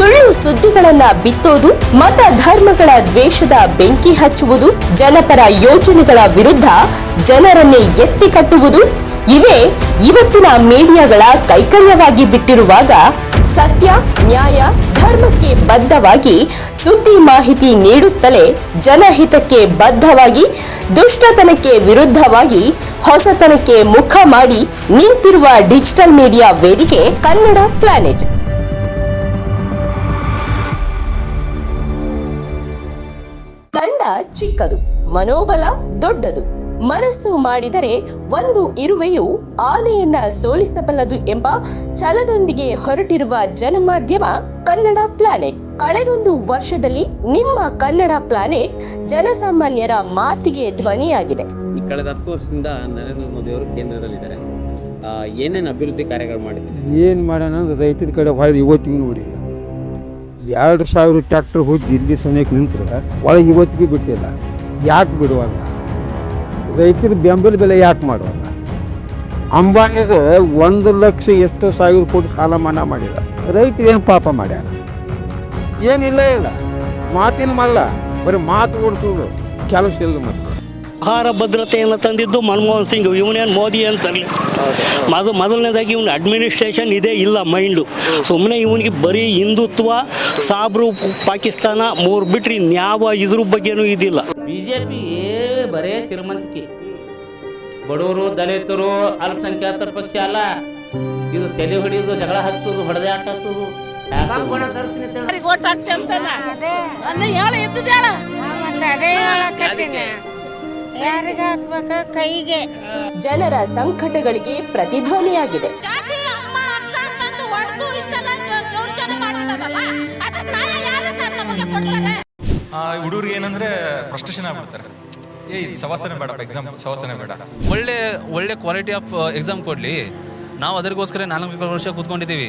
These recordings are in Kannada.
ಸುಳ್ಳು ಸುದ್ದಿಗಳನ್ನ ಬಿತ್ತೋದು, ಮತ ಧರ್ಮಗಳ ದ್ವೇಷದ ಬೆಂಕಿ ಹಚ್ಚುವುದು, ಜನಪರ ಯೋಜನೆಗಳ ವಿರುದ್ಧ ಜನರನ್ನೇ ಎತ್ತಿ ಕಟ್ಟುವುದು, ಇವೇ ಇವತ್ತಿನ ಮೀಡಿಯಾಗಳ ಕೈಕರ್ಯವಾಗಿ ಬಿಟ್ಟಿರುವಾಗ ಸತ್ಯ, ನ್ಯಾಯ, ಧರ್ಮಕ್ಕೆ ಬದ್ಧವಾಗಿ ಸುದ್ದಿ ಮಾಹಿತಿ ನೀಡುತ್ತಲೇ ಜನಹಿತಕ್ಕೆ ಬದ್ಧವಾಗಿ, ದುಷ್ಟತನಕ್ಕೆ ವಿರುದ್ಧವಾಗಿ, ಹೊಸತನಕ್ಕೆ ಮುಖ ಮಾಡಿ ನಿಂತಿರುವ ಡಿಜಿಟಲ್ ಮೀಡಿಯಾ ವೇದಿಕೆ ಕನ್ನಡ ಪ್ಲಾನೆಟ್. ಚಿಕ್ಕದು ಮನೋಬಲ ದೊಡ್ಡದು. ಮನಸ್ಸು ಮಾಡಿದರೆ ಒಂದು ಇರುವೆಯು ಆನೆಯನ್ನ ಸೋಲಿಸಬಲ್ಲದು ಎಂಬ ಛಲದೊಂದಿಗೆ ಹೊರಟಿರುವ ಜನಮಾಧ್ಯಮ ಕನ್ನಡ ಪ್ಲಾನೆಟ್. ಕಳೆದೊಂದು ವರ್ಷದಲ್ಲಿ ನಿಮ್ಮ ಕನ್ನಡ ಪ್ಲಾನೆಟ್ ಜನಸಾಮಾನ್ಯರ ಮಾತಿಗೆ ಧ್ವನಿಯಾಗಿದೆ. ಈ ಕಳೆದ ಹತ್ತು ವರ್ಷದಿಂದ ನರೇಂದ್ರ ಮೋದಿ ಅವರು ಕೇಂದ್ರದಲ್ಲಿದ್ದಾರೆ. ಆ, ಏನೇನು ಅಭಿವೃದ್ಧಿ ಕಾರ್ಯಗಳು ಮಾಡಿದ್ದಾರೆ? ಏನು ಮಾಡೋಣ ರೈತರ ಕಡೆ ಇವತ್ತಿಗೂ ನೋಡಿ. ಎರಡು ಸಾವಿರ ಟ್ಯಾಕ್ಟ್ರ್ ಹೋಗಿ ಇಲ್ಲಿ ಸನಿಯಕ್ಕೆ ನಿಂತರೆ ಒಳಗೆ ಇವತ್ತಿಗೆ ಬಿಟ್ಟಿಲ್ಲ. ಯಾಕೆ ಬಿಡುವಾಗ ರೈತರ ಬೆಂಬಲ ಬೆಲೆ ಯಾಕೆ ಮಾಡುವಾಗ ಅಂಬಾನಿಗೆ ಒಂದು ಲಕ್ಷ ಎಷ್ಟು ಸಾವಿರ ಕೋಟಿ ಸಾಲ ಮನ್ನಾ ಮಾಡಿಲ್ಲ ರೈತರು ಏನು ಪಾಪ ಮಾಡ್ಯಾರ? ಏನಿಲ್ಲ ಇಲ್ಲ. ಮಾತಿನ ಮಲ್ಲ. ಬರೀ ಮಾತು ಓಡಿಸೋದು. ಕೆಲಸ ಇಲ್ಲ ಮತ್ತೆ ಆಹಾರ ಭದ್ರತೆಯನ್ನು ತಂದಿದ್ದು ಮನಮೋಹನ್ ಸಿಂಗ್ ಇವನೇನು ಮೋದಿ ಅಂತ ಮೊದಲು ಮೊದಲನೇದಾಗಿ ಇವನ ಅಡ್ಮಿನಿಸ್ಟ್ರೇಷನ್ ಇದೇ ಇಲ್ಲ ಮೈಂಡು. ಸುಮ್ಮನೆ ಇವನಿಗೆ ಬರೀ ಹಿಂದುತ್ವ ಸಾಬ್ರು ಪಾಕಿಸ್ತಾನ ಮೂರು ಬಿಟ್ರಿ ಇನ್ಯಾವ ಇದ್ರ ಬಗ್ಗೆನೂ ಇದಿಲ್ಲ. ಬಿಜೆಪಿ ಬರೇ ಶ್ರೀಮಂತಿಕೆ. ಬಡವರು ದಲಿತರು ಅಲ್ಪಸಂಖ್ಯಾತರ ಪಕ್ಷ ಅಲ್ಲ. ಇದು ತಲೆ ಹೊಡಿಯೋದು ಜಗಳ ಹಚ್ಚೋದು ಹೊಡೆದಾಟ ಹಚ್ಚೋದು ಓಟ್ ಹಾಕ್ತಿ ಅಂತಲ್ಲ? ಅಲ್ಲ ಹೇಳ ಇದ್ದದ ಹೇಳ. ಅದೇ ಹೇಳಕತ್ತೀನಿ ಯಾರಿಗೆ ಹಾಕ್ಬೇಕ ಕೈಗೆ. ಜನರ ಸಂಕಟಗಳಿಗೆ ಪ್ರತಿಧ್ವನಿಯಾಗಿದೆ. ಹುಡುಗರು ಏನಂದ್ರೆ ಫ್ರಸ್ಟ್ರೇಷನ್ ಆಗ್ಬಿಡ್ತಾರೆ. ಏ ಇದು ಸವಾಸನೆ ಬೇಡಪ್ಪ ಎಕ್ಸಾಮ್ ಸವಾಸನೆ ಬೇಡ. ಒಳ್ಳೆ ಒಳ್ಳೆ ಕ್ವಾಲಿಟಿ ಆಫ್ ಎಕ್ಸಾಮ್ ಕೊಡಲಿ. ನಾವು ಅದಕ್ಕೋಸ್ಕರ ನಾಲ್ಕು ವರ್ಷ ಕೂತ್ಕೊಂಡಿದ್ದೀವಿ.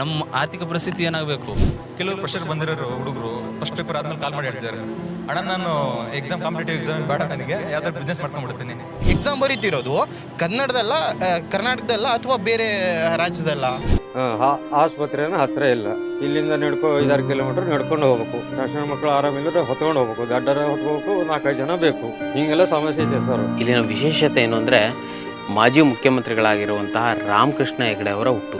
ನಮ್ಮ ಆರ್ಥಿಕ ಪರಿಸ್ಥಿತಿ ಏನಾಗಬೇಕು? ಕೆಲವರು ಪ್ರೆಷರ್ ಬಂದಿರೋರು ಹುಡುಗರು ಫಸ್ಟ್ ಪೇಪರ್ ಆದ್ಮೇಲೆ ಕಾಲ್ ಮಾಡಿ ಹೇಳ್ತಾರೆ ಅಣ್ಣ ನಾನು ಎಕ್ಸಾಮ್ ಕಾಂಪಿಟೇಟಿವ್ ಎಕ್ಸಾಮ್ ಬೇಡ ನನಗೆ ಯಾವ್ದಾದ್ರು ಬಿಸ್ನೆಸ್ ಮಾಡ್ಕೊಂಡ್ಬಿಡ್ತೀನಿ. ಎಕ್ಸಾಮ್ ಬರೀತಿರೋದು ಕನ್ನಡದಲ್ಲ ಕರ್ನಾಟಕದಲ್ಲ ಅಥವಾ ಬೇರೆ ರಾಜ್ಯದಲ್ಲ? ಆಸ್ಪತ್ರೆನ ಹತ್ರ ಇಲ್ಲ. ಇಲ್ಲಿಂದ ನಡ್ಕೊ ಐದಾರು ಕಿಲೋಮೀಟರ್ ನಡ್ಕೊಂಡು ಹೋಗ್ಬೇಕು. ಸಣ್ಣ ಮಕ್ಕಳು ಆರಾಮಿಲ್ಲದೆ ಹೊತ್ಕೊಂಡು ಹೋಗ್ಬೇಕು. ದಡ್ಡರ ಹೊತ್ಕೋಬೇಕು ನಾಲ್ಕೈದು ಜನ ಬೇಕು. ಹಿಂಗೆಲ್ಲ ಸಮಸ್ಯೆ ಇದೆ ಸರ್. ಇಲ್ಲಿನ ವಿಶೇಷತೆ ಏನು ಅಂದರೆ ಮಾಜಿ ಮುಖ್ಯಮಂತ್ರಿಗಳಾಗಿರುವಂತಹ ರಾಮಕೃಷ್ಣ ಹೆಗಡೆ ಅವರ ಹುಟ್ಟು.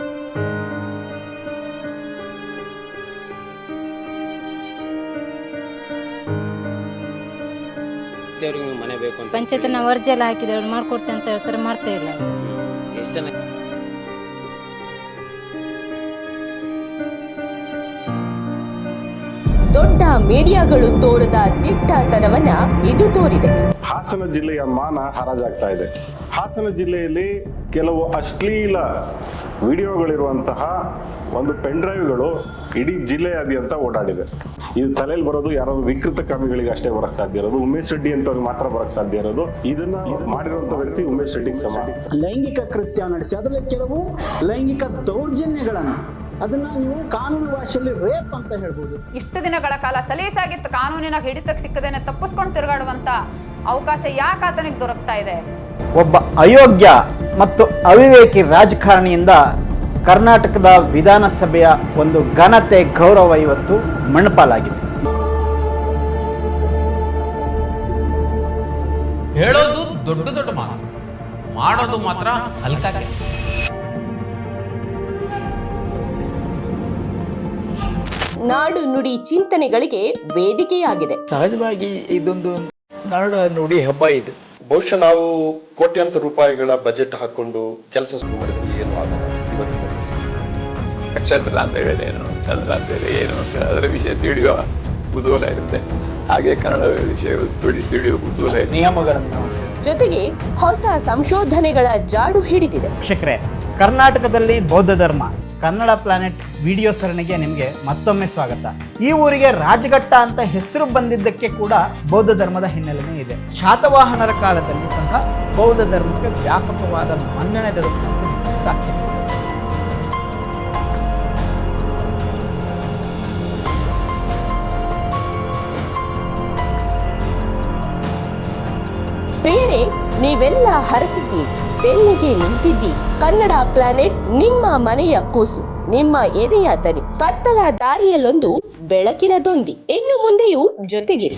ಅವ್ರಿಗೆ ನಾವು ಮನೆ ಬೇಕು ಅಂತ ಪಂಚಾಯತ್ನ ಅರ್ಜಿ ಎಲ್ಲ ಹಾಕಿದ್ರೆ ಮಾಡ್ಕೊಡ್ತೇನೆ ಅಂತ ಹೇಳ್ತಾರೆ ಮಾಡ್ತಾ ಇಲ್ಲ. ಎಷ್ಟು ಜನ ದೊಡ್ಡ ಮೀಡಿಯಾಗಳು ತೋರದ ದಿಟ್ಟತನವನ್ನ ಇದು ತೋರಿದೆ. ಹಾಸನ ಜಿಲ್ಲೆಯ ಮಾನ ಹರಾಜಾಗ್ತಾ ಇದೆ. ಹಾಸನ ಜಿಲ್ಲೆಯಲ್ಲಿ ಕೆಲವು ಅಶ್ಲೀಲ ವಿಡಿಯೋಗಳಿರುವಂತಹ ಒಂದು ಪೆನ್ ಡ್ರೈವ್ಗಳು ಇಡೀ ಜಿಲ್ಲೆಯಾದ್ಯಂತ ಓಡಾಡಿದೆ. ಇದು ತಲೆಯಲ್ಲಿ ಬರೋದು ಯಾರೋ ವಿಕೃತ ಕಾಮಿಗಳಿಗೆ ಅಷ್ಟೇ ಬರಕ್ ಸಾಧ್ಯ ಇರೋದು ಉಮೇಶ್ ರೆಡ್ಡಿ ಅಂತವ್ರಿಗೆ ಮಾತ್ರ ಬರಕ್ ಸಾಧ್ಯ ಇರೋದು. ಇದನ್ನ ಮಾಡಿರುವಂತ ವ್ಯಕ್ತಿ ಉಮೇಶ್ ರೆಡ್ಡಿ ಸಮ ಲೈಂಗಿಕ ಕೃತ್ಯ ನಡೆಸಿ ಅದರಲ್ಲಿ ಕೆಲವು ಲೈಂಗಿಕ ದೌರ್ಜನ್ಯಗಳನ್ನು ಅದನ್ನ ನೀವು ಕಾನೂನು ಭಾಷೆಯಲ್ಲಿ ರೇಪ್ ಅಂತ ಹೇಳ್ಬೋದು. ಇಷ್ಟು ದಿನಗಳ ಕಾಲ ಸಲೀಸಾಗಿತ್ತು ಕಾನೂನಿನ ಹಿಡಿತಕ್ಕೆ ಸಿಕ್ಕದೇನೆ ತಪ್ಪಿಸ್ಕೊಂಡು ತಿರುಗಾಡುವಂತ ಅವಕಾಶ ಯಾಕೆ ಆತನಿಗೆ ದೊರಕ್ತಾ ಇದೆ? ಒಬ್ಬ ಅಯೋಗ್ಯ ಮತ್ತು ಅವಿವೇಕಿ ರಾಜಕಾರಣಿಯಿಂದ ಕರ್ನಾಟಕದ ವಿಧಾನಸಭೆಯ ಒಂದು ಘನತೆ ಗೌರವ ಇವತ್ತು ಮಣ್ಣಪಾಲಾಗಿದೆ ಹೇಳೋದು ದೊಡ್ಡ ದೊಡ್ಡ ಮಾತು ಮಾಡೋದು ಮಾತ್ರ ಹಲ್ಕ ಕೆಲಸ. ನಾಡು ನುಡಿ ಚಿಂತನೆಗಳಿಗೆ ವೇದಿಕೆಯಾಗಿದೆ. ಸಹಜವಾಗಿ ಇದೊಂದು ನಾಡ ನುಡಿ ಹಬ್ಬ ಇದು. ಬಹುಶಃ ನಾವು ಕೋಟ್ಯಾಂತರ ರೂಪಾಯಿಗಳ ಬಜೆಟ್ ಹಾಕೊಂಡು ಕೆಲಸ ಶುರು ಮಾಡಿದ್ರೆ ಏನು ಆಗಲ್ಲ ಇವತ್ತಿನ ಚಂದ್ರ ಅಂತ ಹೇಳಿದ್ರೆ ಏನು? ಚಂದ್ರ ಅಂತ ಹೇಳಿ ಏನು? ಅಂತ ಅದರ ವಿಷಯ ತಿಳಿಯುವ ಕುತೂಹಲ ಇರುತ್ತೆ. ಹಾಗೆ ಕನ್ನಡ ವಿಷಯ ತಿಳಿ ತಿಳಿಯುವ ಕುತೂಹಲ ನಿಯಮಗಳನ್ನು ಜೊತೆಗೆ ಹೊಸ ಸಂಶೋಧನೆಗಳ ಜಾಡು ಹಿಡಿದಿದೆ. ಶಕ್ರೆ ಕರ್ನಾಟಕದಲ್ಲಿ ಬೌದ್ಧ ಧರ್ಮ ಕನ್ನಡ ಪ್ಲಾನೆಟ್ ವಿಡಿಯೋ ಸರಣಿಗೆ ನಿಮಗೆ ಮತ್ತೊಮ್ಮೆ ಸ್ವಾಗತ. ಈ ಊರಿಗೆ ರಾಜಘಟ್ಟ ಅಂತ ಹೆಸರು ಬಂದಿದ್ದಕ್ಕೆ ಕೂಡ ಬೌದ್ಧ ಧರ್ಮದ ಹಿನ್ನೆಲೆನೇ ಇದೆ. ಶಾತವಾಹನರ ಕಾಲದಲ್ಲಿ ಸಹ ಬೌದ್ಧ ಧರ್ಮಕ್ಕೆ ವ್ಯಾಪಕವಾದ ಮನ್ನಣೆ ದೊರಕಿತ್ತು ಸಾಕ್ಷ್ಯ. ಪ್ರಿಯರೇ, ನೀವೆಲ್ಲ ಹರಸಿದ್ದೀರಿ, ಬೆನ್ನಿಗೆ ನಿಂತಿದ್ದಿ ಕನ್ನಡ ಪ್ಲಾನೆಟ್ ನಿಮ್ಮ ಮನೆಯ ಕೂಸು. ನಿಮ್ಮ ಎದೆಯ ದನಿ ಕತ್ತಲ ದಾರಿಯಲ್ಲೊಂದು ಬೆಳಕಿನ ದೊಂದಿ. ಇನ್ನು ಮುಂದೆಯೂ ಜೊತೆಗಿರಿ.